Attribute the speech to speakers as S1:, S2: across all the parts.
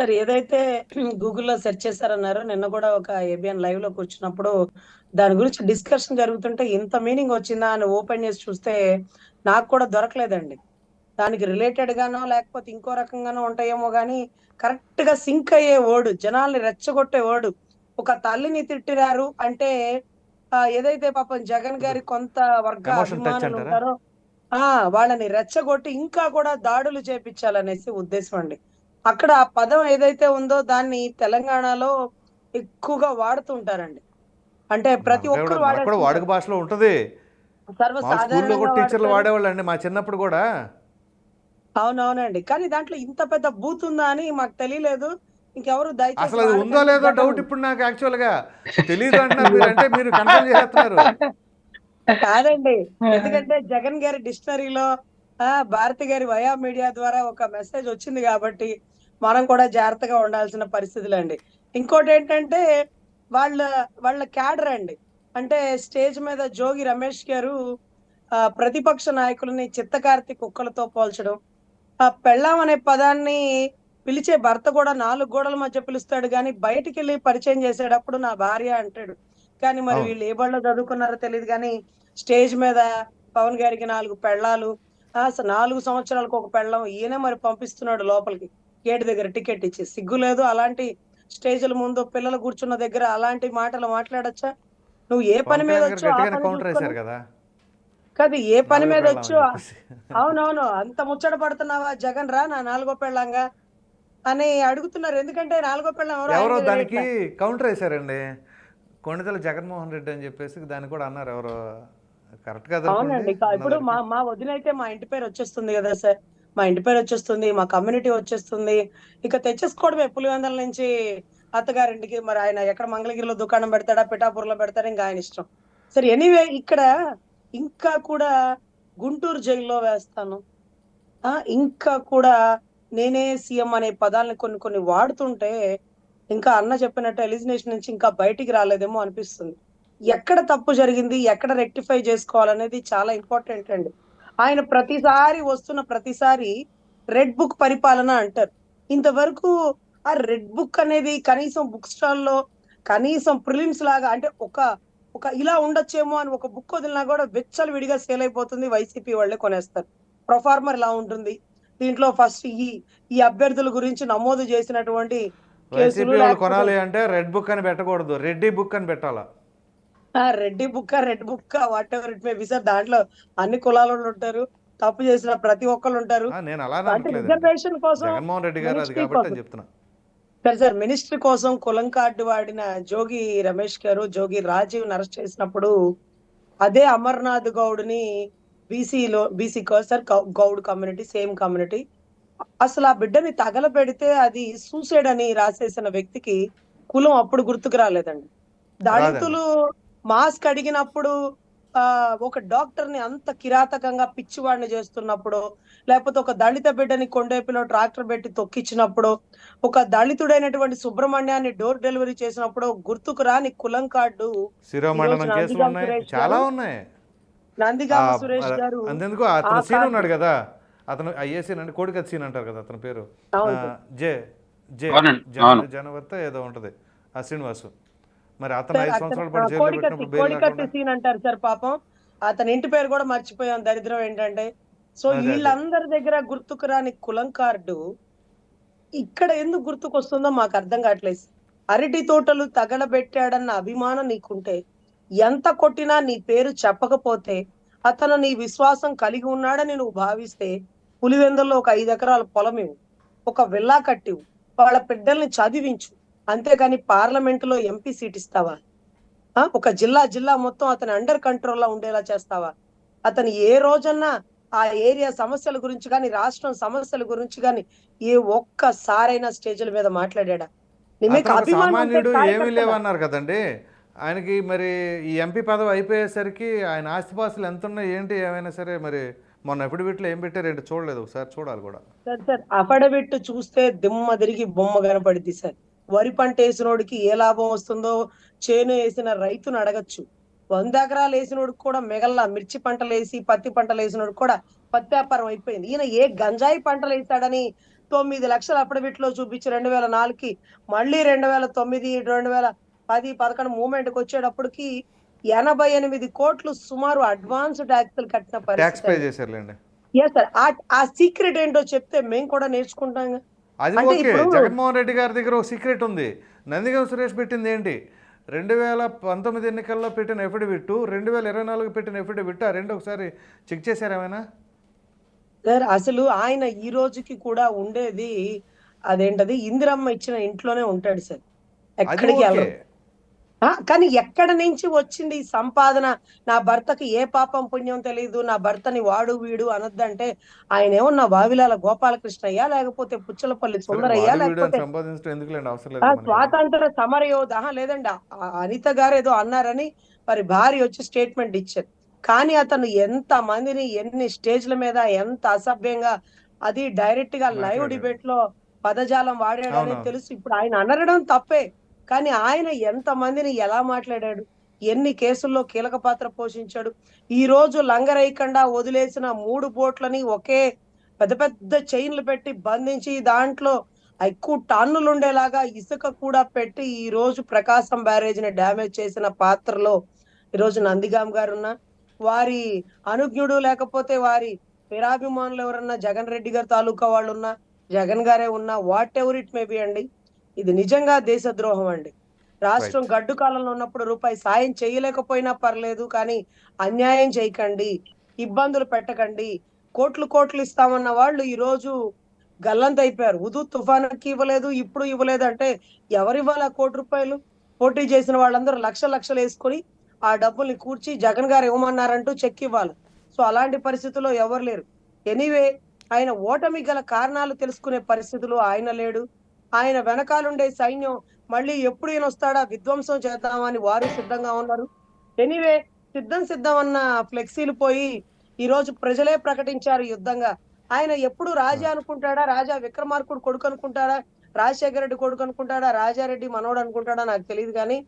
S1: Sir ఏదైతే గూగుల్‌లో search చేశారన్నారో నిన్న కూడా ఒక ఏబిఎన్ లైవ్‌లో కూర్చున్నప్పుడు దాని గురించి డిస్కషన్ జరుగుతుంటే ఇంత మీనింగ్ వచ్చిందా అని ఓపెన్ చేసి చూస్తే నాకు కూడా దొరకలేదండి. దానికి రిలేటెడ్ గానో లేకపోతే ఇంకో రకంగానో ఉంటాయేమో గానీ కరెక్ట్‌గా సింక్ అయ్యే వర్డ్ జనాల్ని రెచ్చగొట్టే వర్డ్. ఒక తల్లిని తిట్టినారు అంటే ఏదైతే పాపం జగన్ గారి కొంత వర్గ అభిమానులు? ఉంటారో ఆ! వాళ్ళని రెచ్చగొట్టి ఇంకా కూడా దాడులు చేపిచ్చాలనేసి ఉద్దేశం అండి. అక్కడ ఆ పదం ఏదైతే ఉందో దాన్ని తెలంగాణలో ఎక్కువగా వాడుతూ ఉంటారండి. అంటే ప్రతి ఒక్కరు
S2: వాడుక. భాషలో ఉంటది. కూడా టీచర్లు
S1: వాడతారు.
S2: వాడేవాళ్ళండి మా చిన్నప్పుడు కూడా.
S1: అవునవునండి. కానీ దాంట్లో ఇంత పెద్ద బూత్ ఉందా అని మాకు తెలియలేదు. ఇంకెవరు
S2: అసలు అది ఉందో. లేదో డౌట్ ఇప్పుడు నాకు యాక్చువల్‌గా. తెలీదు అంటున్నారు మీరు అంటే మీరు కన్ఫర్మ్.
S1: కాదండి. ఎందుకంటే జగన్ గారి డిక్షనరీలో! భారతి గారి వయా మీడియా ద్వారా ఒక మెసేజ్ వచ్చింది కాబట్టి మనం కూడా జాగ్రత్తగా ఉండాల్సిన పరిస్థితులండి. ఇంకోటేంటంటే వాళ్ళ వాళ్ళ క్యాడర్ అండి. అంటే స్టేజ్ మీద జోగి రమేష్ గారు ప్రతిపక్ష నాయకులని చిత్తకార్తి కుక్కలతో పోల్చడం. ఆ పెళ్ళాం అనే పదాన్ని పిలిచే భర్త కూడా 4 గోడల మధ్య పిలుస్తాడు గానీ బయటికెళ్ళి పరిచయం చేసేటప్పుడు నా భార్య అంటాడు. కానీ మరి. వీళ్ళు ఏ బడిలో చదువుకున్నారో తెలీదు గానీ స్టేజ్ మీద పవన్ గారికి 4 పెళ్ళాలు. 4 సంవత్సరాలకు ఒక పెళ్ళాం. ఈయనే మరి పంపిస్తున్నాడు లోపలికి. గేట్ దగ్గర టికెట్ ఇచ్చి. సిగ్గు లేదు అలాంటి స్టేజ్‌ల ముందు పిల్లలు కూర్చున్న దగ్గర అలాంటి మాటలు మాట్లాడొచ్చా? నువ్వు ఏ పని మీద
S2: కళ్యాణ్ గారు
S1: వచ్చో ఆ
S2: గట్టిగానే
S1: పని
S2: కౌంటర్
S1: చూసుకొని
S2: ఏసారు కదా!
S1: కాదు ఏ పని
S2: నాలుగో
S1: మీద వచ్చో. అవునవును. అంత ముచ్చట పడుతున్నావా జగన్ రా నా నాలుగో పెళ్ళాంగా అని అడుగుతున్నారు. ఎందుకంటే నాలుగో పెళ్ళాం ఎవరో
S2: దానికి. కౌంటర్ ఏసారండి. కొణిదెల జగన్మోహన్ రెడ్డి అని చెప్పేసి దాన్ని కూడా అన్నారు ఎవరో. కరెక్ట్ కాదనుకోండి
S1: అవునండి. ఇప్పుడు మా. మా వదినైతే మా ఇంటి పేరు వచ్చేస్తుంది గదా సార్! మా ఇంటి పేరు వచ్చేస్తుంది. మా కమ్యూనిటీ వచ్చేస్తుంది. ఇక తెచ్చేసుకోవడమే పులివెందుల నుంచి అత్తగారింటికి. మరి ఆయన ఎక్కడ మంగళగిరిలో దుకాణం పెడతాడా? పిఠాపురంలో పెడతాడా? ఇంక ఆయన ఇష్టం. సరే ఎనీవే ఇక్కడ ఇంకా కూడా గుంటూరు జైల్‌లో వేస్తాను. ఆ! ఇంకా కూడా నేనే సీఎం అనే పదాల్ని కొన్ని కొన్ని వాడుతుంటే ఇంకా అన్న చెప్పినట్టు ఎలిజినేషన్ నుంచి ఇంకా బయటికి రాలేదేమో అనిపిస్తుంది. ఎక్కడ తప్పు జరిగింది? ఎక్కడ రెక్టిఫై చేసుకోవాలనేది చాలా ఇంపార్టెంట్ అండి. ఆయన ప్రతిసారి వస్తున్న ప్రతిసారి రెడ్ బుక్ పరిపాలన అంటారు. ఇంతవరకు ఆ రెడ్ బుక్ అనేది కనీసం బుక్ స్టాల్‌లో కనీసం ప్రిలిమ్స్ లాగా అంటే ఒక ఒక ఇలా ఉండొచ్చేమో అని ఒక బుక్ వదిలినా కూడా విచ్చలవిడిగా సేల్ అయిపోతుంది. వైసీపీ వాళ్ళే కొనేస్తారు. ప్రొఫార్మర్ ఇలా ఉంటుంది. దీంట్లో ఫస్ట్ ఈ ఈ అభ్యర్థుల గురించి నమోదు చేసినటువంటి
S2: కొనాలి అంటే రెడ్ బుక్ అని పెట్టకూడదు. రెడ్డి బుక్ అని పెట్టాలా.
S1: ఆ! రెడ్డి బుక్కా, red బుక్కా whatever it may be sir దాంట్లో అన్ని కులాలోళ్ళు ఉంటారు. తప్పు చేసిన ప్రతి ఒక్కళ్ళు ఉంటారు.
S2: నేను.
S1: రిజర్వేషన్ కోసం
S2: జగన్మోహన్ రెడ్డి గారు అది కాబట్టి చెప్తున్నా.
S1: సరే సార్ మినిస్ట్రీ కోసం కులం కార్డ్ వాడిన జోగి రమేష్ గారు, జోగి రాజీవ్‌ని అరెస్ట్ చేసినప్పుడు అదే అమర్నాథ్ గౌడ్‌ని బీసీలో BC sir Goud community same community. అసలు ఆ బిడ్డని తగలబెడితే అది సూసైడ్ అని రాసేసిన వ్యక్తికి కులం అప్పుడు గుర్తుకు రాలేదండి. దళితులు మాస్క్ అడిగినప్పుడు ఒక డాక్టర్‌ని అంత కిరాతకంగా పిచ్చివాడిని చేస్తున్నప్పుడో, లేకపోతే ఒక దళిత బిడ్డని కొండేపిలో ట్రాక్టర్ పెట్టి తొక్కిచ్చినప్పుడో, ఒక దళితుడైనటువంటి సుబ్రహ్మణ్యాన్ని డోర్ డెలివరీ చేసినప్పుడో గుర్తుకు రాని కులం కార్డు
S2: చాలా
S1: గారు
S2: ఉన్నాయి.
S1: నందిగామ సురేష్ గారు
S2: అతను సీన్ ఉన్నాడు కదా! అతను ఐఏ సీన్ అంటే కోడికత్తి సీన్ అంటారు కదా అతని పేరు. జే జే. జనవర్త ఏదో ఉంటది. ఆ శ్రీనివాసు. మరి అతను
S1: సార్
S2: 5
S1: అతను
S2: సంవత్సరాల
S1: కోడికత్తి సీన్ అంటారు సార్ పాపం. అతని ఇంటి పేరు కూడా మర్చిపోయాం దరిద్రం ఏంటంటే. సో. వీళ్ళందరి దగ్గర గుర్తుకు రాని కులం కార్డు ఇక్కడ ఎందుకు గుర్తుకొస్తుందో మాకు అర్థం కావట్లేదు. అరటి తోటలు తగలబెట్టాడన్న అభిమానం నీకుంటే, ఎంత కొట్టినా నీ పేరు చెప్పకపోతే, అతను నీ విశ్వాసం కలిగి ఉన్నాడని నువ్వు భావిస్తే, పులివెందుల్లో ఒక 5 ఎకరాల పొలం ఇవ్వు. ఒక విల్లా కట్టివ్వు. వాళ్ళ బిడ్డల్ని చదివించు. అంతేగాని పార్లమెంటులో ఎంపీ సీట్ ఇస్తావా? ఒక జిల్లా జిల్లా మొత్తం అతని అండర్ కంట్రోల్‌లో ఉండేలా చేస్తావా? అతను ఏ రోజన్నా ఆ ఏరియా సమస్యల గురించి గాని, రాష్ట్రం సమస్యల గురించి గాని ఏ ఒక్కసారైనా స్టేజ్‌ల మీద ఉంటే
S2: సామాన్యుడు ఏమీ లేవన్నారు కదండీ! ఆయనకి మరి ఈ ఎంపీ పదవి అయిపోయేసరికి ఆయన ఆస్తిపాస్తులు ఎంతున్నాయి ఏంటి ఏమైనా సరే మరి మొన్న అఫిడవిట్‌లో ఏం పెట్టారేంటి చూడలేదు. ఒకసారి చూడాలి కూడా.
S1: సార్ సార్ అఫిడవిట్ చూస్తే దిమ్మ తిరిగి బొమ్మ కనపడిద్ది సార్. వరి పంట ఏసినోడికి ఏ లాభం వస్తుందో? చేను ఏసిన రైతుని అడగొచ్చు. 100 ఎకరాలు ఏసినోడికి కూడా మిగల్లా మిర్చి పంటలేసి, పత్తి పంటలేసినోడికి కూడా పత్తి వ్యాపారం అయిపోయింది. ఈయన ఏ గంజాయి పంటలేసాడని తొమ్మిది లక్షల అఫిడవిట్లో చూపించి రెండు వేల నాలుగుకి మళ్ళీ రెండు వేల తొమ్మిది రెండు వేల పది పదకొండు మూమెంట్కి వచ్చేటప్పటికి ఎనభై ఎనిమిది కోట్లు సుమారు అడ్వాన్స్ ట్యాక్స్లు కట్టిన పరిస్థితి. ఎస్ సార్ ఆ సీక్రెట్ ఏంటో చెప్తే మేము కూడా నేర్చుకుంటాం
S2: అది ఓకే. జగన్మోహన్ రెడ్డి గారి దగ్గర ఒక సీక్రెట్ ఉంది. నందిగం సురేష్ పెట్టింది ఏంటి? రెండు వేల పంతొమ్మిది ఎన్నికల్లో పెట్టిన ఎఫిడవిట్ రెండు వేల ఇరవై నాలుగు పెట్టిన ఎఫిడవిట్ ఆ రెండు ఒకసారి చెక్ చేశారు ఏమైనా?
S1: సార్ అసలు ఆయన ఈ రోజుకి కూడా ఉండేది అదేంటది? ఇందిరమ్మ ఇచ్చిన ఇంట్లోనే ఉంటాడు సార్. ఎక్కడికి ఆ, కానీ ఎక్కడ నుంచి వచ్చింది ఈ సంపాదన నా భర్తకి ఏ పాపం పుణ్యం తెలియదు నా భర్తని వాడు వీడు అనొద్దంటే ఆయన ఏమన్నా వావిలాల గోపాలకృష్ణయ్య లేకపోతే పుచ్చలపల్లి సుందరయ్య లేకపోతే. స్వాతంత్ర సమర యోధ ఆహా, లేదండి అనిత గారు ఏదో అన్నారని మరి భార్య వచ్చి స్టేట్మెంట్ ఇచ్చారు కానీ అతను ఎంత మందిని ఎన్ని స్టేజ్ల మీద ఎంత అసభ్యంగా అది డైరెక్ట్గా లైవ్. డిబేట్లో పదజాలం వాడాడని. తెలుసు ఇప్పుడు ఆయన అనరడం తప్పే కానీ ఆయన ఎంత మందిని ఎలా మాట్లాడాడు? ఎన్ని కేసుల్లో కీలక పాత్ర పోషించాడు? ఈ రోజు లంగరేయకుండా వదిలేసిన మూడు బోట్లని ఒకే పెద్ద పెద్ద చైన్లు పెట్టి బంధించి దాంట్లో ఎక్కువ టన్నులు ఉండేలాగా ఇసుక కూడా పెట్టి ఈ రోజు ప్రకాశం బ్యారేజ్ని డ్యామేజ్ చేసిన పాత్రలో ఈ రోజు నందిగాం గారు ఉన్న వారి అనుజ్ఞుడు లేకపోతే వారి వీరాభిమానులు ఎవరన్నా జగన్ రెడ్డి గారి తాలూకా వాళ్ళు ఉన్నా జగన్ గారే ఉన్నా whatever it may be అండి? ఇది నిజంగా దేశద్రోహం అండి. రాష్ట్రం. గడ్డు కాలంలో ఉన్నప్పుడు రూపాయి సాయం చేయలేకపోయినా పర్లేదు కానీ అన్యాయం చేయకండి ఇబ్బందులు పెట్టకండి కోట్లు కోట్లు ఇస్తామన్న వాళ్ళు ఈ రోజు గల్లంత అయిపోయారు ఉదు తుఫానుకి ఇవ్వలేదు ఇప్పుడు ఇవ్వలేదు అంటే ఎవరు ఇవ్వాలి ఆ కోటి రూపాయలు? పోటీ చేసిన వాళ్ళందరూ లక్ష లక్షలు వేసుకొని ఆ డబ్బుల్ని కూర్చి జగన్ గారు ఇవ్వమన్నారంటూ చెక్ ఇవ్వాలి. సో అలాంటి పరిస్థితుల్లో ఎవరు లేరు. ఎనీవే ఆయన ఓటమి గల కారణాలు తెలుసుకునే పరిస్థితులు ఆయన లేడు. ఆయన వెనకాలండే సైన్యం మళ్ళీ ఎప్పుడు ఈయన వస్తాడా? విధ్వంసం చేద్దామని వారు సిద్ధంగా ఉన్నారు. ఎనీవే సిద్ధం సిద్ధం అన్న ఫ్లెక్సీలు పోయి ఈ రోజు ప్రజలే ప్రకటించారు యుద్ధంగా. ఆయన ఎప్పుడు రాజా అనుకుంటాడా? రాజా విక్రమార్కుడు కొడుకు అనుకుంటాడా? రాజశేఖర రెడ్డి కొడుకు అనుకుంటాడా? రాజారెడ్డి మనోడు అనుకుంటాడా? నాకు తెలియదు కానీ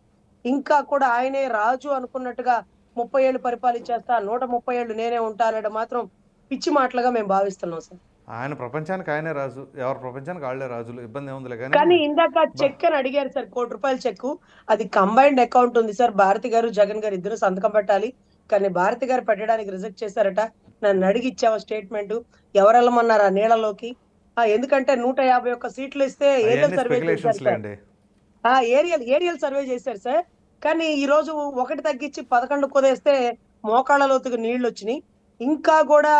S1: ఇంకా కూడా ఆయనే రాజు అనుకున్నట్టుగా ముప్పై ఏళ్ళు పరిపాలించేస్తా నూట ముప్పై ఏళ్ళు నేనే ఉంటానడం మాత్రం పిచ్చి మాటలుగా మేము భావిస్తున్నాం సార్.
S2: ఆయన ప్రపంచానికి ఆయనే రాజు. ఎవరి ప్రపంచానికి వాళ్ళే రాజులు. ఇబ్బంది ఏముందిలే
S1: కానీ
S2: కానీ
S1: ఇందాక చెక్ అని అడిగారు సార్ కోటి రూపాయల చెక్ అది కంబైన్డ్ అకౌంట్ ఉంది సార్. భారతి గారు జగన్ గారు ఇద్దరు సంతకం పెట్టాలి. కానీ భారతి గారు పెట్టడానికి రిజెక్ట్ చేశారట. నన్ను అడిగి ఇచ్చావా స్టేట్మెంట్ ఎవరు వెళ్ళమన్నారు ఆ నీళ్ళలోకి? ఆ ఎందుకంటే నూట యాభై ఒక్క సీట్లు ఇస్తే ఏరియల్ సర్వే చేశారు ఆ ఏరియల్ ఏరియల్ సర్వే చేశారు సార్. కానీ ఈ రోజు ఒకటి తగ్గించి పదకొండు కుదేస్తే మోకాళ్ళ లోతుకు నీళ్ళు వచ్చినాయి ఇంకా కూడా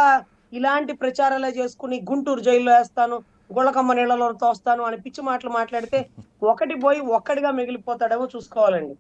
S1: ఇలాంటి ప్రచారాలు చేసుకుని గుంటూరు జైల్లో వేస్తాను గుళకమ్మ నీళ్ళలో తోస్తాను అని పిచ్చి మాటలు మాట్లాడితే ఒకటి పోయి ఒక్కడిగా మిగిలిపోతాడేమో చూసుకోవాలండి.